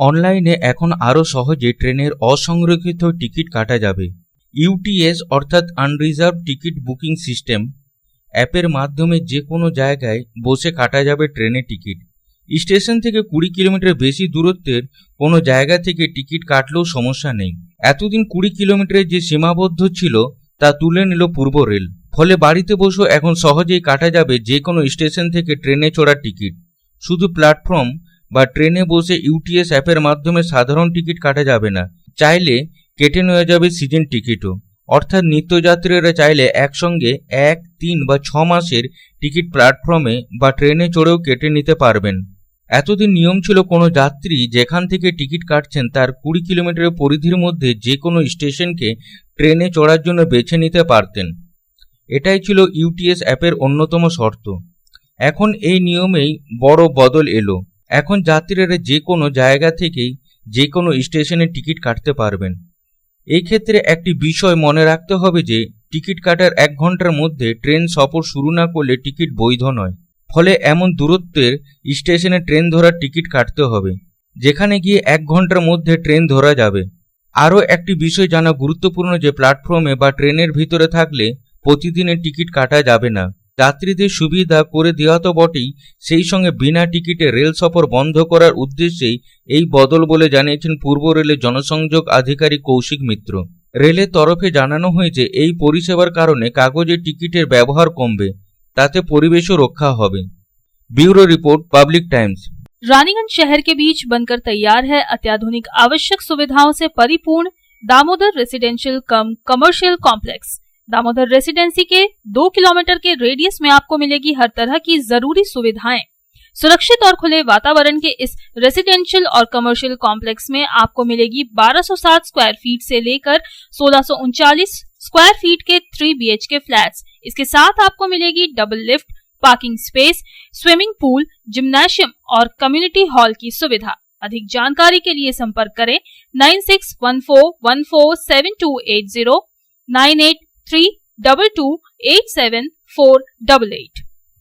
অনলাইনে এখন আরও সহজে ট্রেনের অসংরক্ষিত টিকিট কাটা যাবে। ইউটিএস অর্থাৎ আনরিজার্ভ টিকিট বুকিং সিস্টেম অ্যাপের মাধ্যমে যে কোনো জায়গায় বসে কাটা যাবে ট্রেনের টিকিট। স্টেশন থেকে কুড়ি কিলোমিটার বেশি দূরত্বের কোনো জায়গা থেকে টিকিট কাটলেও সমস্যা নেই। এতদিন কুড়ি কিলোমিটারের যে সীমাবদ্ধ ছিল তা তুলে নিল পূর্ব রেল। ফলে বাড়িতে বসেও এখন সহজেই কাটা যাবে যে কোনো স্টেশন থেকে ট্রেনে চড়ার টিকিট। শুধু প্ল্যাটফর্ম বা ট্রেনে বসে ইউটিএস অ্যাপের মাধ্যমে সাধারণ টিকিট কাটা যাবে না। চাইলে কেটে নেওয়া যাবে সিজন টিকিটও। অর্থাৎ নিত্যযাত্রীরা চাইলে একসঙ্গে এক, তিন বা ছ মাসের টিকিট প্ল্যাটফর্মে বা ট্রেনে চড়েও কেটে নিতে পারবেন। এতদিন নিয়ম ছিল কোনো যাত্রী যেখান থেকে টিকিট কাটছেন তার কুড়ি কিলোমিটারের পরিধির মধ্যে যে কোনো স্টেশনকে ট্রেনে চড়ার জন্য বেছে নিতে পারতেন। এটাই ছিল ইউটিএস অ্যাপের অন্যতম শর্ত। এখন এই নিয়মেই বড় বদল এলো। এখন যাত্রীরা যে কোনো জায়গা থেকেই যে কোনো স্টেশনে টিকিট কাটতে পারবেন। এই ক্ষেত্রে একটি বিষয় মনে রাখতে হবে যে, টিকিট কাটার এক ঘণ্টার মধ্যে ট্রেন সফর শুরু না করলে টিকিট বৈধ নয়। ফলে এমন দূরত্বের স্টেশনে ট্রেন ধরার টিকিট কাটতে হবে, যেখানে গিয়ে এক ঘণ্টার মধ্যে ট্রেন ধরা যাবে। আরও একটি বিষয় জানা গুরুত্বপূর্ণ যে, প্ল্যাটফর্মে বা ট্রেনের ভিতরে থাকলে প্রতিদিনের টিকিট কাটা যাবে না। যাত্রীদের সুবিধা করে দেওয়া তো বটেই সেই সঙ্গে বিনা টিকিটে রেল সফর বন্ধ করার উদ্দেশ্যেই এই বদল বলে জানিয়েছেন পূর্ব রেলের জনসংযোগ আধিকারিক কৌশিক মিত্র রেলের তরফে জানানো হয়েছে এই পরিষেবার কারণে কাগজের টিকিটের ব্যবহার কমবে তাতে পরিবেশও রক্ষা হবে bureau report Public Times Raniganj शहर के बीच बनकर तैयार है अत्याधुनिक आवश्यक सुविधाओं से परिपूर्ण Damodar residential cum commercial complex Damodar residency के दो किलोमीटर के रेडियस में आपको मिलेगी हर तरह की ज़रूरी सुविधाएँ। सुरक्षित और खुले वातावरण के इस रेसिडेंशियल और कमर्शियल कॉम्प्लेक्स में आपको मिलेगी 1260 स्क्वायर फीट से लेकर सोलह स्क्वायर फीट के थ्री बीएचके फ्लैट्स इसके साथ आपको मिलेगी double lift parking space swimming pool gymnasium और कम्युनिटी हॉल की सुविधा। अधिक जानकारी के लिए संपर्क करें nine six one four one four seven two eight zero, nine eight three double two eight seven four double eight.